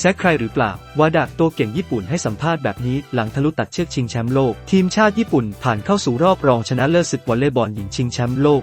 แซคใครหรือเปล่า วาดะตัวเก่งญี่ปุ่นให้สัมภาษณ์แบบนี้หลังทะลุตัดเชือกชิงแชมป์โลก ทีมชาติญี่ปุ่นผ่านเข้าสู่รอบรองชนะเลิศศึกวอลเลย์บอลหญิงชิงแชมป์โลก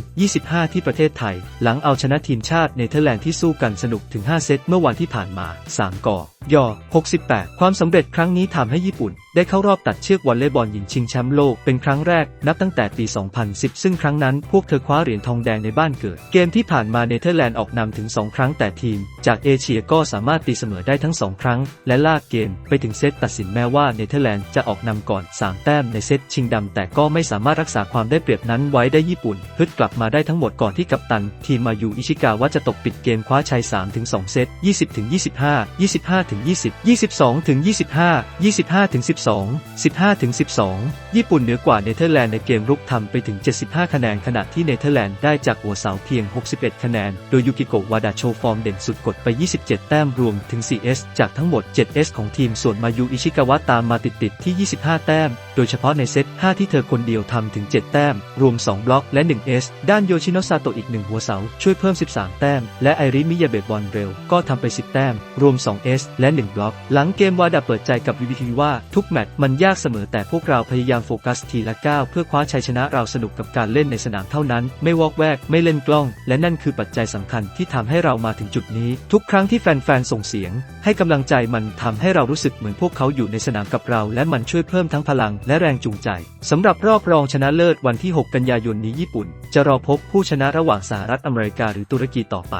2025 ที่ประเทศไทย หลังเอาชนะทีมชาติเนเธอร์แลนด์ที่สู้กันสนุกถึง 5 เซตเมื่อวันที่ผ่านมา 3ก่อย่อ 68 ความสำเร็จครั้งนี้ทำให้ญี่ปุ่น ได้เข้ารอบตัดเชือกวอลเลย์บอลหญิงชิงแชมป์โลกเป็นครั้งแรกนับตั้งแต่ปี 2010 ซึ่งครั้งนั้นพวกเธอคว้าเหรียญทองแดงในบ้านเกิด เกมที่ผ่านมาเนเธอร์แลนด์ออกนำถึง 2 ครั้งแต่ทีม จากเอเชียก็สามารถตีเสมอได้ทั้ง 2 ครั้ง และลากเกมไปถึงเซตตัดสินแม้ว่าเนเธอร์แลนด์จะออกนำก่อน 3 แต้มในเซตชิงดำแต่ก็ไม่สามารถรักษาความได้เปรียบนั้นไว้ได้ญี่ปุ่นฮึดกลับมาได้ทั้งหมดก่อนที่กัปตัน ทีมมายูอิชิกาวะจะตกปิดเกมคว้าชัย 3-2 เซต 20-25 25-20 22-25 25-12 15-12 ญี่ปุ่นเหนือกว่าเนเธอร์แลนด์ในเกมรุกทำไปถึง 75 คะแนนขณะที่เนเธอร์แลนด์ได้จากหัวเสาเพียง 61 คะแนน โดยยูกิโกะวาดาโชว์ฟอร์มเด่นสุดกดไป 27 แต้มรวมถึง 4S จากทั้งหมด 7S ของทีมส่วนมายูอิชิกาวะตามมาติดๆที่ 25 แต้ม โดยเฉพาะในเซต 5 ที่เธอคนเดียวทำถึง 7 แต้ม รวม 2 บล็อกและ 1S ด้านโยชิโนซาโตะอีก 1 หัวเสา ช่วยเพิ่ม 13 แต้ม และไอริมิยาเบะบอลเร็ว ก็ทำไป 10 แต้ม รวม 2S และ 1 บล็อก หลังเกมวาดาเปิดใจกับวีวีทีว่าทุกแมตช์มันยากเสมอแต่พวกเราพยายามโฟกัสทีละก้าวเพื่อคว้าชัยชนะเราสนุกกับการเล่นในสนามเท่านั้น ไม่วอกแวกไม่เล่นกล้อง และนั่นคือปัจจัยสำคัญที่ทำให้เรามาถึงจุดนี้ ทุกครั้งที่แฟนๆส่งเสียง ให้กำลังใจมันทำให้เรารู้สึกเหมือนพวกเขาอยู่ในสนามกับเรา และมันช่วยเพิ่มทั้งพลังและแรงจูงใจสำหรับรอบรองชนะเลิศวันที่ 6 กันยายนนี้ญี่ปุ่น จะรอพบผู้ชนะระหว่างสหรัฐอเมริกาหรือตุรกีต่อไป